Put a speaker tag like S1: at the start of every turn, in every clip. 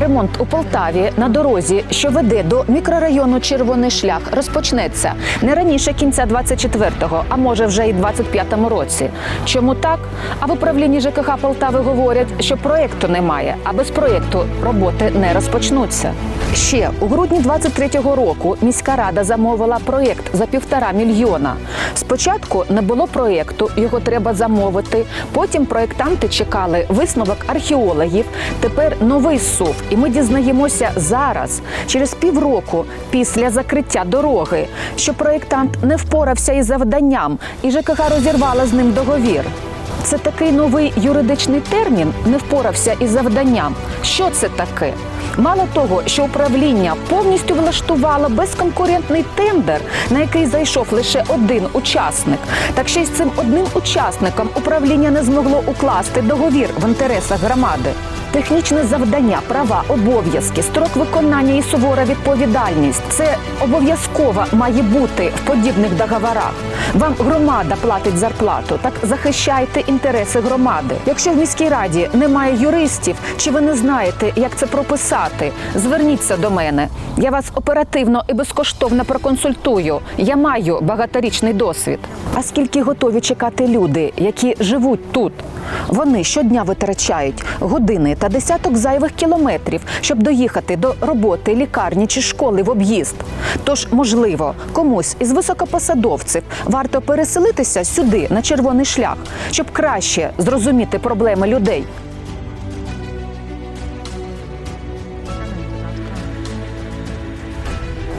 S1: Ремонт у Полтаві на дорозі, що веде до мікрорайону Червоний шлях, розпочнеться не раніше кінця 24-го, а може вже і 25-му році. Чому так? А в управлінні ЖКХ Полтави говорять, що проєкту немає, а без проєкту роботи не розпочнуться. Ще у грудні 23-го року міська рада замовила проєкт за півтора мільйона. Спочатку не було проєкту, його треба замовити. Потім проєктанти чекали висновок археологів. Тепер новий СУВ. І ми дізнаємося зараз, через півроку після закриття дороги, що проєктант не впорався із завданням, і ЖКХ розірвала з ним договір. Це такий новий юридичний термін не впорався із завданням. Що це таке? Мало того, що управління повністю влаштувало безконкурентний тендер, на який зайшов лише один учасник. Так ще й з цим одним учасником управління не змогло укласти договір в інтересах громади. Технічне завдання, права, обов'язки, строк виконання і сувора відповідальність це обов'язково має бути в подібних договорах. Вам громада платить зарплату, так захищайте інтереси громади. Якщо в міській раді немає юристів, чи ви не знаєте, як це прописати, зверніться до мене. Я вас оперативно і безкоштовно проконсультую. Я маю багаторічний досвід. А скільки готові чекати люди, які живуть тут? Вони щодня витрачають години та десяток зайвих кілометрів, щоб доїхати до роботи, лікарні чи школи в об'їзд. Тож, можливо, комусь із високопосадовців варто переселитися сюди на червоний шлях, щоб краще зрозуміти проблеми людей.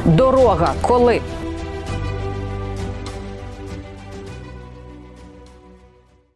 S1: Дорога коли?